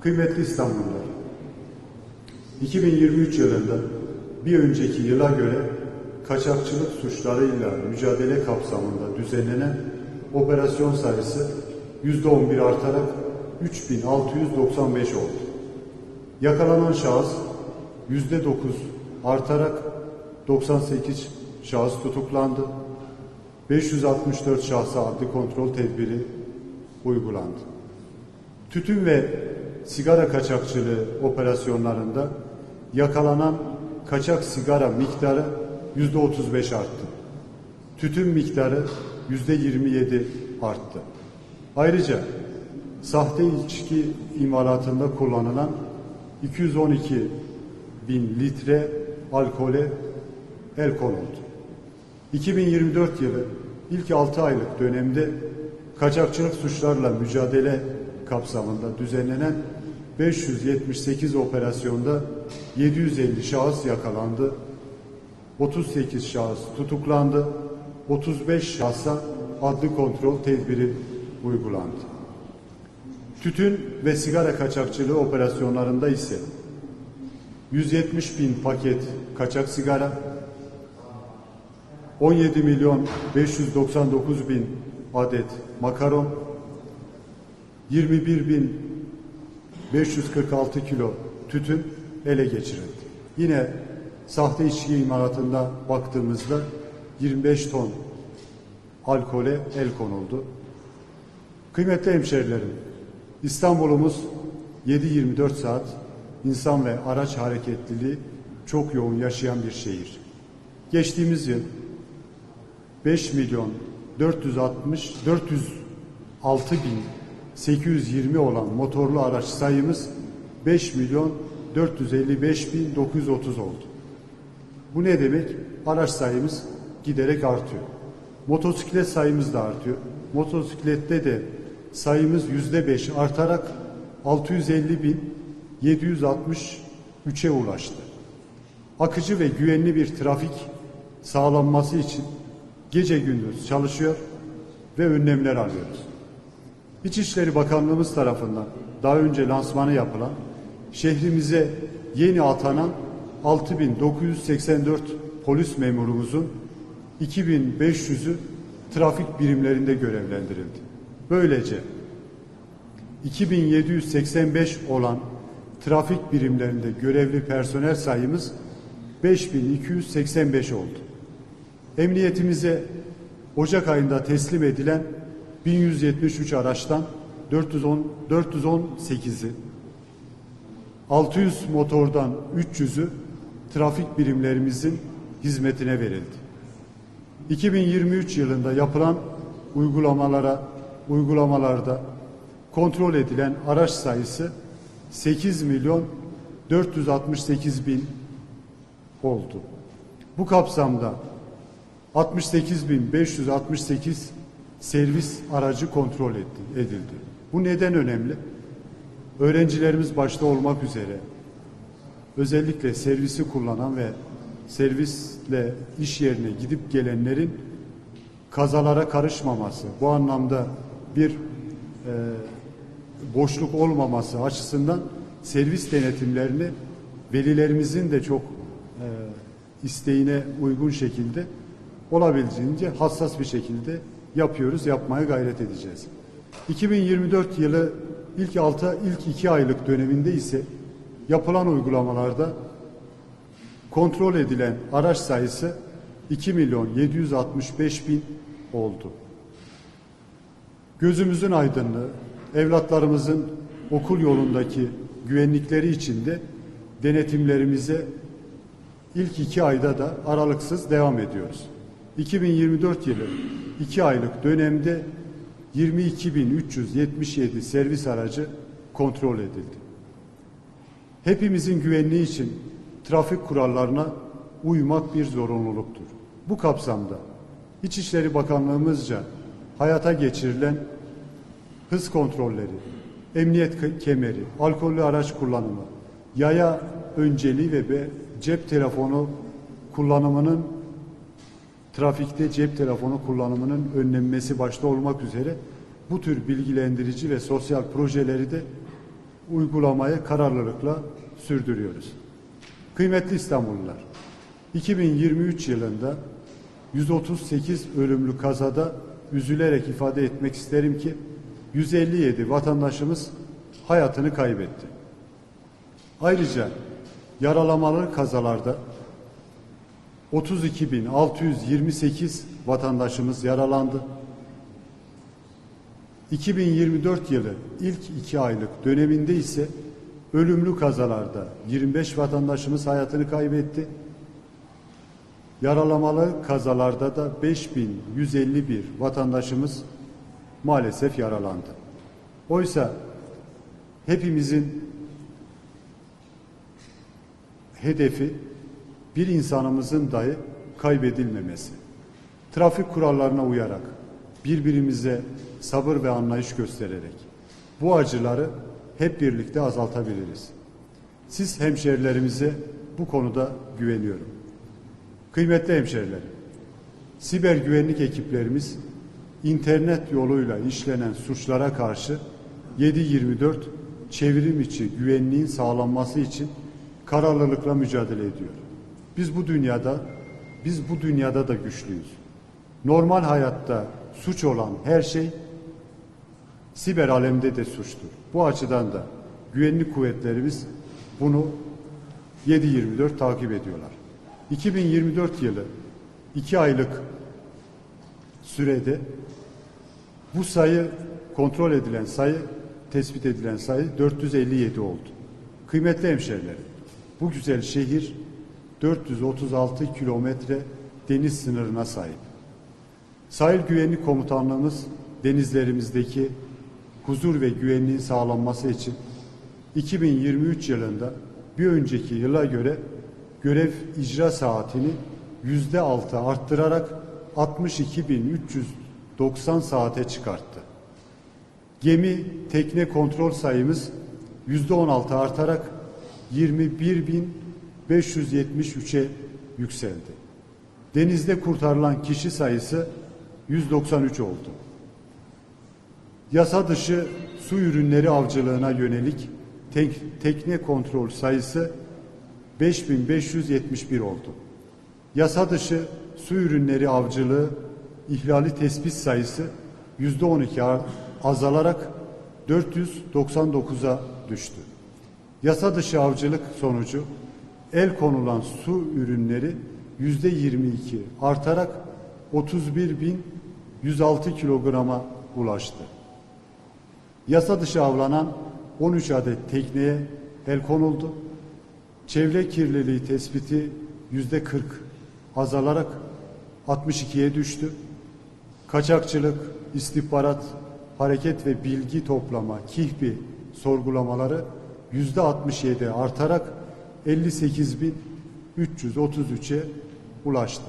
Kıymetli İstanbullular, 2023 yılında bir önceki yıla göre kaçakçılık suçlarıyla mücadele kapsamında düzenlenen operasyon sayısı %11 artarak 3695 oldu. Yakalanan şahıs %9 artarak 98 şahıs tutuklandı. 564 şahsa adli kontrol tedbiri uygulandı. Tütün ve sigara kaçakçılığı operasyonlarında yakalanan kaçak sigara miktarı yüzde 35 arttı. Tütün miktarı yüzde 27 arttı. Ayrıca sahte içki imalatında kullanılan 212 bin litre alkole el konuldu. 2024 yılı ilk 6 aylık dönemde kaçakçılık suçlarla mücadele kapsamında düzenlenen 578 operasyonda 750 şahıs yakalandı. 38 şahıs tutuklandı. 35 şahsa adli kontrol tedbiri uygulandı. Tütün ve sigara kaçakçılığı operasyonlarında ise 170 bin paket kaçak sigara, 17 milyon 599 bin adet makaron, 21 bin 546 kilo tütün ele geçirildi. Yine sahte içki imalatında baktığımızda 25 ton alkole el konuldu. Kıymetli hemşerilerim, İstanbul'umuz 7-24 saat insan ve araç hareketliliği çok yoğun yaşayan bir şehir. Geçtiğimiz yıl 5 milyon 460 406 bin 820 olan motorlu araç sayımız 5 milyon 455 bin 930 oldu. Bu ne demek? Araç sayımız giderek artıyor. Motosiklet sayımız da artıyor. Motosiklette de sayımız yüzde beş artarak 650 bin 763'e ulaştı. Akıcı ve güvenli bir trafik sağlanması için gece gündüz çalışıyor ve önlemler alıyoruz. İçişleri Bakanlığımız tarafından daha önce lansmanı yapılan şehrimize yeni atanan 6984 polis memurumuzun 2500'ü trafik birimlerinde görevlendirildi. Böylece 2785 olan trafik birimlerinde görevli personel sayımız 5285 oldu. Emniyetimize Ocak ayında teslim edilen 1173 araçtan 410 418'i 600 motordan 300'ü trafik birimlerimizin hizmetine verildi. 2023 yılında yapılan uygulamalara uygulamalarda kontrol edilen araç sayısı 8 milyon 468 bin oldu. Bu kapsamda 68.568 servis aracı kontrol edildi. Bu neden önemli? Öğrencilerimiz başta olmak üzere özellikle servisi kullanan ve servisle iş yerine gidip gelenlerin kazalara karışmaması, bu anlamda bir e, boşluk olmaması açısından servis denetimlerini velilerimizin de çok e, isteğine uygun şekilde olabildiğince hassas bir şekilde yapıyoruz, yapmaya gayret edeceğiz. 2024 yılı ilk 6 ilk 2 aylık döneminde ise yapılan uygulamalarda kontrol edilen araç sayısı 2 milyon 765 bin oldu. Gözümüzün aydınlığı, evlatlarımızın okul yolundaki güvenlikleri için de denetimlerimize ilk iki ayda da aralıksız devam ediyoruz. 2024 yılı 2 aylık dönemde 22.377 servis aracı kontrol edildi. Hepimizin güvenliği için trafik kurallarına uymak bir zorunluluktur. Bu kapsamda İçişleri Bakanlığımızca hayata geçirilen hız kontrolleri, emniyet kemeri, alkollü araç kullanımı, yaya önceliği ve cep telefonu kullanımının trafikte cep telefonu kullanımının önlenmesi başta olmak üzere bu tür bilgilendirici ve sosyal projeleri de uygulamayı kararlılıkla sürdürüyoruz. Kıymetli İstanbullular, 2023 yılında 138 ölümlü kazada üzülerek ifade etmek isterim ki 157 vatandaşımız hayatını kaybetti. Ayrıca yaralamalı kazalarda 32.628 vatandaşımız yaralandı. 2024 yılı ilk iki aylık döneminde ise ölümlü kazalarda 25 vatandaşımız hayatını kaybetti. Yaralamalı kazalarda da 5151 vatandaşımız maalesef yaralandı. Oysa hepimizin hedefi bir insanımızın dahi kaybedilmemesi. Trafik kurallarına uyarak, birbirimize sabır ve anlayış göstererek bu acıları hep birlikte azaltabiliriz. Siz hemşerilerimize bu konuda güveniyorum. Kıymetli hemşerilerim, siber güvenlik ekiplerimiz internet yoluyla işlenen suçlara karşı 7-24 çevrim içi güvenliğin sağlanması için kararlılıkla mücadele ediyor. Biz bu dünyada biz bu dünyada da güçlüyüz. Normal hayatta suç olan her şey siber alemde de suçtur. Bu açıdan da güvenlik kuvvetlerimiz bunu 7-24 takip ediyorlar. 2024 yılı 2 aylık sürede bu sayı kontrol edilen sayı, tespit edilen sayı 457 oldu. Kıymetli hemşerilerim, bu güzel şehir 436 kilometre deniz sınırına sahip. Sahil Güvenlik Komutanlığımız denizlerimizdeki huzur ve güvenliğin sağlanması için 2023 yılında bir önceki yıla göre görev icra saatini yüzde altı arttırarak 62.390 saate çıkarttı. Gemi tekne kontrol sayımız yüzde on altı artarak 21.573'e yükseldi. Denizde kurtarılan kişi sayısı 193 oldu. Yasa dışı su ürünleri avcılığına yönelik tek, tekne kontrol sayısı 5571 oldu. Yasa dışı su ürünleri avcılığı ihlali tespit sayısı yüzde 12 azalarak 499'a düştü. Yasa dışı avcılık sonucu el konulan su ürünleri yüzde 22 artarak 31.106 kilograma ulaştı. Yasa dışı avlanan 13 adet tekneye el konuldu. Çevre kirliliği tespiti yüzde 40 azalarak 62'ye düştü. Kaçakçılık, istihbarat, hareket ve bilgi toplama, KİHBİ sorgulamaları yüzde 67 artarak 58.333'e ulaştı.